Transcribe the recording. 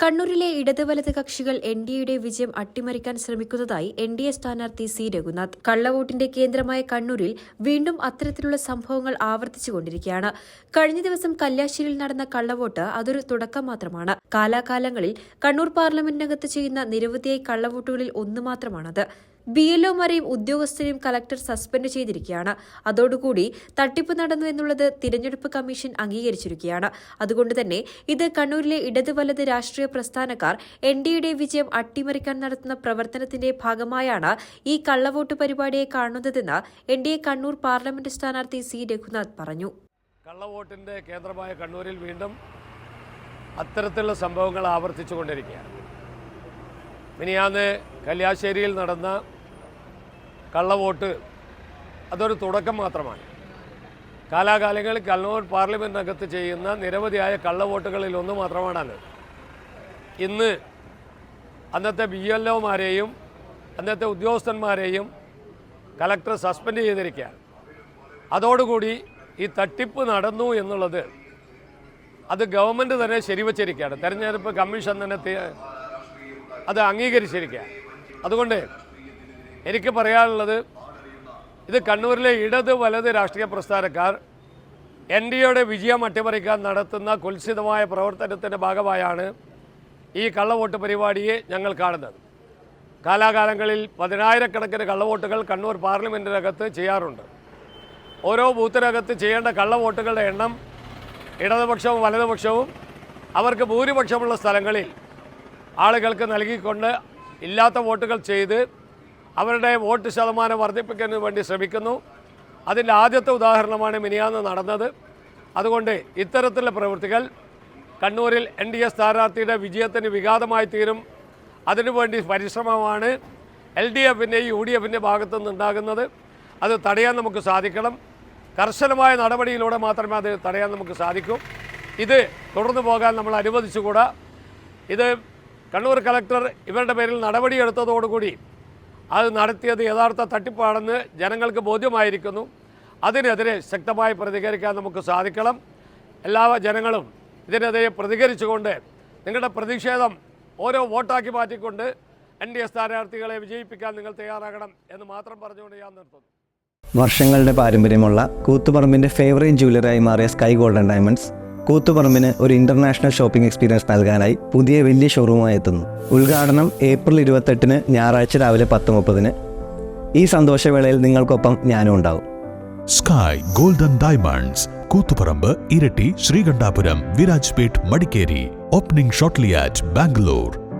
കണ്ണൂരിലെ ഇടത് വലത് കക്ഷികൾ എൻ ഡി എയുടെ വിജയം അട്ടിമറിക്കാൻ ശ്രമിക്കുന്നതായി എൻ ഡി എ സ്ഥാനാർത്ഥി സി രഘുനാഥ്. കള്ളവോട്ടിന്റെ കേന്ദ്രമായ കണ്ണൂരിൽ വീണ്ടും അത്തരത്തിലുള്ള സംഭവങ്ങൾ ആവർത്തിച്ചുകൊണ്ടിരിക്കുകയാണ്. കഴിഞ്ഞ ദിവസം കല്യാശ്ശേരിയിൽ നടന്ന കള്ളവോട്ട് അതൊരു തുടക്കം മാത്രമാണ്. കാലാകാലങ്ങളിൽ കണ്ണൂർ പാർലമെന്റിനകത്ത് ചെയ്യുന്ന നിരവധിയായി കള്ളവോട്ടുകളിൽ ഒന്ന് മാത്രമാണത്. ബി എൽഒമാരെയും ഉദ്യോഗസ്ഥരെയും കലക്ടർ സസ്പെൻഡ് ചെയ്തിരിക്കുകയാണ്. അതോടുകൂടി തട്ടിപ്പ് നടന്നു എന്നുള്ളത് തിരഞ്ഞെടുപ്പ് കമ്മീഷൻ അംഗീകരിച്ചിരിക്കുകയാണ്. അതുകൊണ്ട് തന്നെ ഇത് കണ്ണൂരിലെ ഇടത് വലത് രാഷ്ട്രീയ പ്രസ്ഥാനക്കാർ എൻ ഡി എയുടെ വിജയം അട്ടിമറിക്കാൻ നടത്തുന്ന പ്രവർത്തനത്തിന്റെ ഭാഗമായാണ് ഈ കള്ളവോട്ട് പരിപാടിയെ കാണുന്നതെന്ന് N D A Kannur parliament സ്ഥാനാർത്ഥി സി രഘുനാഥ് പറഞ്ഞു. കള്ളവോട്ടിന്റെ കേന്ദ്രമായ കണ്ണൂരിൽ വീണ്ടും അത്തരത്തിലുള്ള സംഭവങ്ങൾ ആവർത്തിച്ചുകൊണ്ടിരിക്കുകയാണ്. മിനിയാന്ന് കല്യാശ്ശേരിയിൽ നടന്ന കള്ളവോട്ട് അതൊരു തുടക്കം മാത്രമാണ്. കാലാകാലങ്ങളിൽ കണ്ണൂർ പാർലമെന്റിനകത്ത് ചെയ്യുന്ന നിരവധിയായ കള്ളവോട്ടുകളിൽ ഒന്ന് മാത്രമാണത്. ഇന്ന് അന്നത്തെ ബി എൽ ഒമാരെയും അന്നത്തെ ഉദ്യോഗസ്ഥന്മാരെയും കലക്ടർ സസ്പെൻഡ് ചെയ്തിരിക്കുകയാണ്. അതോടുകൂടി ഈ തട്ടിപ്പ് നടന്നു എന്നുള്ളത് അത് ഗവൺമെന്റ് തന്നെ ശരിവച്ചിരിക്കുകയാണ്. തെരഞ്ഞെടുപ്പ് കമ്മീഷൻ തന്നെ അത് അംഗീകരിച്ചിരിക്കുകയാണ്. അതുകൊണ്ട് എനിക്ക് പറയാനുള്ളത് ഇത് കണ്ണൂരിലെ ഇടത് വലത് രാഷ്ട്രീയ പ്രസ്ഥാനക്കാർ എൻ ഡി എയുടെ വിജയം അട്ടിമറിക്കാൻ നടത്തുന്ന കുൽസിതമായ പ്രവർത്തനത്തിന്റെ ഭാഗമായാണ് ഈ കള്ളവോട്ട് പരിപാടിയെ ഞങ്ങൾ കാണുന്നത്. കാലാകാലങ്ങളിൽ പതിനായിരക്കണക്കിന് കള്ളവോട്ടുകൾ കണ്ണൂർ പാർലമെന്റിനകത്ത് ചെയ്യാറുണ്ട്. ഓരോ ബൂത്തിനകത്ത് ചെയ്യേണ്ട കള്ളവോട്ടുകളുടെ എണ്ണം ഇടതുപക്ഷവും വലതുപക്ഷവും അവർക്ക് ഭൂരിപക്ഷമുള്ള സ്ഥലങ്ങളിൽ ആളുകൾക്ക് നൽകിക്കൊണ്ട് ഇല്ലാത്ത വോട്ടുകൾ ചെയ്ത് അവരുടെ വോട്ട് ശതമാനം വർദ്ധിപ്പിക്കുന്നതിന് വേണ്ടി ശ്രമിക്കുന്നു. അതിന്റെ ആദ്യത്തെ ഉദാഹരണമാണ് മിനിയാന്ന് നടന്നത്. അതുകൊണ്ട് ഇത്തരത്തിലുള്ള പ്രവൃത്തികൾ കണ്ണൂരിൽ എൻ ഡി എ സ്ഥാനാർത്ഥിയുടെ വിജയത്തിന് വിഘാതമായി തീരും. അതിനുവേണ്ടി പരിശ്രമമാണ് എൽ ഡി എഫിന്റെ യു ഡി എഫിന്റെ ഭാഗത്തു നിന്നുണ്ടാകുന്നത് അത് തടയാൻ നമുക്ക് സാധിക്കണം. കർശനമായ നടപടിയിലൂടെ മാത്രമേ അത് തടയാൻ നമുക്ക് സാധിക്കൂ. ഇത് തുടർന്നു പോകാൻ നമ്മൾ അനുവദിച്ചുകൂടാ. ഇത് കണ്ണൂർ കളക്ടർ ഇവരുടെ പേരിൽ നടപടിയെടുത്തതോടുകൂടി അത് നടത്തിയത് യഥാർത്ഥ തട്ടിപ്പാണെന്ന് ജനങ്ങൾക്ക് ബോധ്യമായിരിക്കുന്നു. അതിനെതിരെ ശക്തമായി പ്രതികരിക്കാൻ നമുക്ക് സാധിക്കണം. എല്ലാ ജനങ്ങളും ഇതിനെതിരെ പ്രതികരിച്ചുകൊണ്ട് നിങ്ങളുടെ പ്രതിഷേധം ഓരോ വോട്ടാക്കി മാറ്റിക്കൊണ്ട് എൻ ഡി എ സ്ഥാനാർത്ഥികളെ വിജയിപ്പിക്കാൻ നിങ്ങൾ തയ്യാറാകണം എന്ന് മാത്രം പറഞ്ഞുകൊണ്ട് ഞാൻ നിർത്തുന്നു. വർഷങ്ങളുടെ പാരമ്പര്യമുള്ള കൂത്തുപറമ്പിന്റെ ഫേവറേറ്റ് ജ്വല്ലറായി മാറിയ സ്കൈ ഗോൾഡൻ ഡയമണ്ട്സ് കൂത്തുപറമ്പിന് ഒരു ഇന്റർനാഷണൽ ഷോപ്പിംഗ് എക്സ്പീരിയൻസ് നൽകാനായി പുതിയ വലിയ ഷോറൂമായി എത്തുന്നു. ഉദ്ഘാടനം ഏപ്രിൽ ഇരുപത്തെട്ടിന് ഞായറാഴ്ച രാവിലെ പത്ത് മുപ്പതിന്. ഈ സന്തോഷവേളയിൽ നിങ്ങൾക്കൊപ്പം ഞാനും ഉണ്ടാവും. Sky golden diamonds Koothuparamba Iritty Sreekandapuram Virajpet Madikeri. Opening shortly at Bangalore